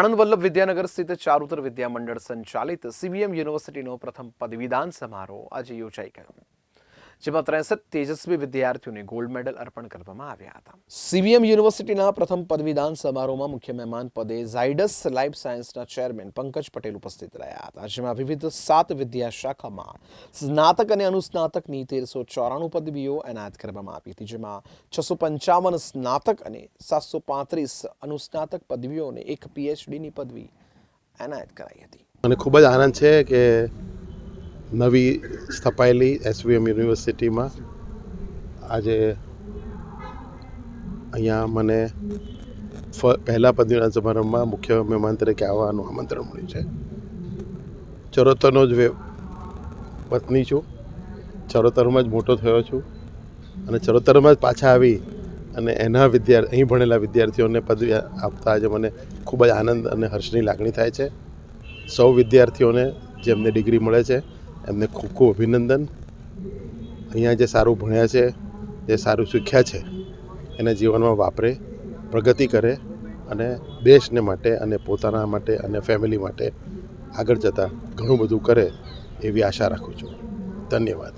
આણંદ વલ્લભ વિદ્યાનગર સ્થિત ચારુતર વિદ્યા મંડળ સંચાલિત સીબીએમ યુનિવર્સિટીનો પ્રથમ પદવીદાન સમારોહ આજે યોજાઈ ગયો. જેમાં ત્રેસઠ તેજસ્વી વિદ્યાર્થીઓને ગોલ્ડ મેડલ અર્પણ કરવામાં આવ્યા હતા. સીવીએમ યુનિવર્સિટીના પ્રથમ પદવીદાન સમારોહમાં મુખ્ય મહેમાન પદે ઝાયડસ લાઈફ સાયન્સના ચેરમેન પંકજ પટેલ ઉપસ્થિત રહ્યા હતા જેમાં વિવિધ સાત વિદ્યા શાખામાં સ્નાતક અને અનુસ્નાતકની તેરસો ચોરાણું પદવીઓ એનાયત કરવામાં આવી હતી જેમાં છસો પંચાવન સ્નાતક અને સાતસો પાંત્રીસ અનુસ્નાતક પદવીઓને એક પીએચડીની પદવી એનાયત કરાઈ હતી. મને ખૂબ જ આનંદ છે કે નવી સ્થપાયેલી એસવીએમ યુનિવર્સિટીમાં આજે અહીંયા મને પહેલા પદવીના સમારંભમાં મુખ્ય મહેમાન તરીકે આવવાનું આમંત્રણ મળ્યું છે. ચરોતરનો જ વતની છું. ચરોતરમાં જ મોટો થયો છું. અને ચરોતરમાં જ પાછા આવી અને એના વિદ્યાર્થી અહીં ભણેલા વિદ્યાર્થીઓને પદવી આપતા આજે મને ખૂબ જ આનંદ અને હર્ષની લાગણી થાય છે. સૌ વિદ્યાર્થીઓને જેમને ડિગ્રી મળે છે એમને ખૂબ ખૂબ અભિનંદન. અહીંયા જે સારું ભણ્યા છે, જે સારું શીખ્યા છે, એને જીવનમાં વાપરે, પ્રગતિ કરે અને દેશને માટે અને પોતાના માટે અને ફેમિલી માટે આગળ જતાં ઘણું બધું કરે એવી આશા રાખું છું. ધન્યવાદ.